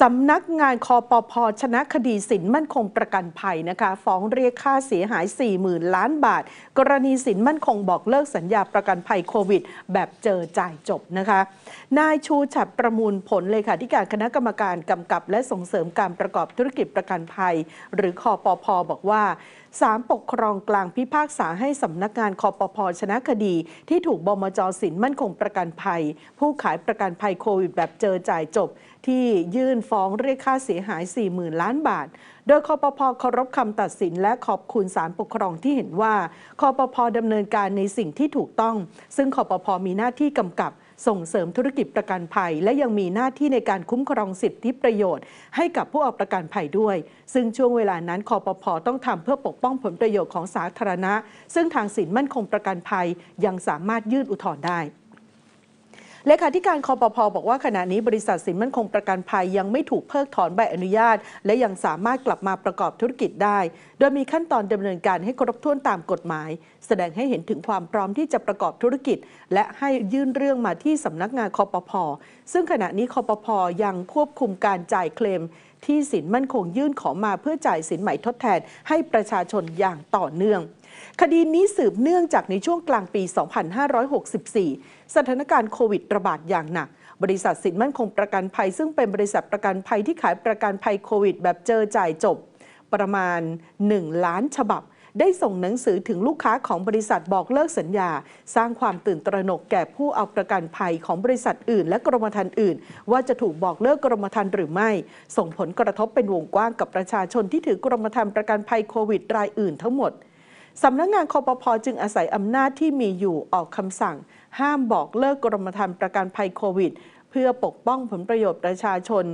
สำนักงานคอปพชนะคดีสินมั่นคงประกันภัยนะคะ ฟ้องเรียกค่าเสียหาย 40,000 ล้านบาท กรณีสินมั่นคงบอกเลิกสัญญาประกันภัยโควิด แบบเจอจ่ายจบนะคะ นายชูฉัดประมูลผลเลขาธิการคณะกรรมการกำกับและส่งเสริมการประกอบธุรกิจประกันภัย หรือคอปพบอกว่าศาลปกครองกลางพิพากษาให้สำนักงานคอปพชนะคดี ที่ถูกบมจสินมั่นคงประกันภัย ผู้ขายประกันภัยโควิด แบบเจอจ่ายจบ ที่ยื่นฟ้องเรียกค่าเสียหาย 40,000 ล้านบาท โดยคอปพอเคารพคำตัดสิน และขอบคุณศาลปกครองที่เห็นว่าคอปพอดำเนินการในสิ่งที่ถูกต้อง ซึ่งคอปพอมีหน้าที่กำกับส่งเสริมธุรกิจประกันภัย และยังมีหน้าที่ในการคุ้มครองสิทธิประโยชน์ ให้กับผู้เอาประกันภัยด้วย ซึ่งช่วงเวลานั้นคอปพอต้องทำเพื่อปกป้องผลประโยชน์ของสาธารณะ ซึ่งทางสินมั่นคงประกันภัยยังสามารถยื่นอุทธรณ์ได้ เลขาธิการคอปพอบอกว่าขณะนี้บริษัทสินมั่นคงประกันภัยยังไม่ถูกเพิกถอนใบอนุญาต และยังสามารถกลับมาประกอบธุรกิจได้ โดยมีขั้นตอนดำเนินการให้ครบถ้วนตามกฎหมาย แสดงให้เห็นถึงความพร้อมที่จะประกอบธุรกิจ และให้ยื่นเรื่องมาที่สำนักงานคอปพอซึ่งขณะนี้คอปพอยังควบคุมการจ่ายเคลมที่สินมั่นคงยื่นขอมาเพื่อจ่ายสินใหม่ทดแทนให้ประชาชนอย่างต่อเนื่อง คดีนี้สืบเนื่องจากในช่วงกลางปี 2564 สถานการณ์โควิดระบาดอย่างหนัก บริษัทสินมั่นคงประกันภัย ซึ่งเป็นบริษัทประกันภัยที่ขายประกันภัยโควิด แบบเจอจ่ายจบ ประมาณ 1 ล้านฉบับ ได้ส่งหนังสือถึงลูกค้าของบริษัทบอกเลิกสัญญา สร้างความตื่นตระหนกแก่ผู้เอาประกันภัยของบริษัทอื่น และกรมธรรม์อื่น ว่าจะถูกบอกเลิกกรมธรรม์หรือไม่ ส่งผลกระทบเป็นวงกว้างกับประชาชนที่ถือกรมธรรม์ประกันภัยโควิดรายอื่นทั้งหมด สำนักงงานคอปพอจึงอาศัยอำนาจที่มีอยู่ออกคำสั่ง ห้ามบอกเลิกกรมธรรม์ประกันภัยโควิด เพื่อปกป้องผลประโยชน์ประชาชน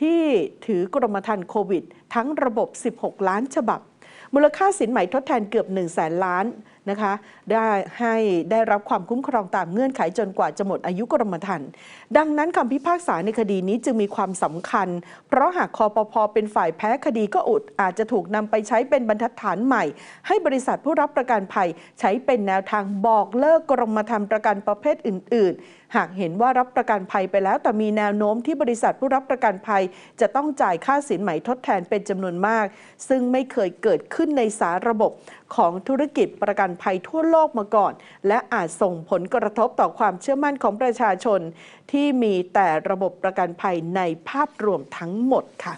ที่ถือกรมธรรม์โควิด ทั้งระบบ 16 ล้านฉบับ มูลค่าสินใหม่ทดแทนเกือบ 1 0 0 0 0แสนล้าน นะคะ ได้ให้ได้รับความคุ้มครองตามเงื่อนไขจนกว่าจะหมดอายุกรมธรรม์ดังนั้นคำพิพากษาในคดีนี้จึงมีความสำคัญ เพราะหากคอปพอเป็นฝ่ายแพ้คดีก็อุดอาจจะถูกนำไปใช้เป็นบรรทัดฐานใหม่ ให้บริษัทผู้รับประกันภัยใช้เป็นแนวทางบอกเลิกกรมธรรม์ประกันประเภทอื่น ๆ หากเห็นว่ารับประกันภัยไปแล้ว แต่มีแนวโน้มที่บริษัทผู้รับประกันภัย จะต้องจ่ายค่าสินใหมทดแทนเป็นจำนวนมาก ซึ่งไม่เคยเกิดขึ้นในสาระบบ ของธุรกิจประกันภัยทั่วโลกมาก่อน และอาจส่งผลกระทบต่อความเชื่อมั่นของประชาชน ที่มีแต่ระบบประกันภัยในภาพรวมทั้งหมดค่ะ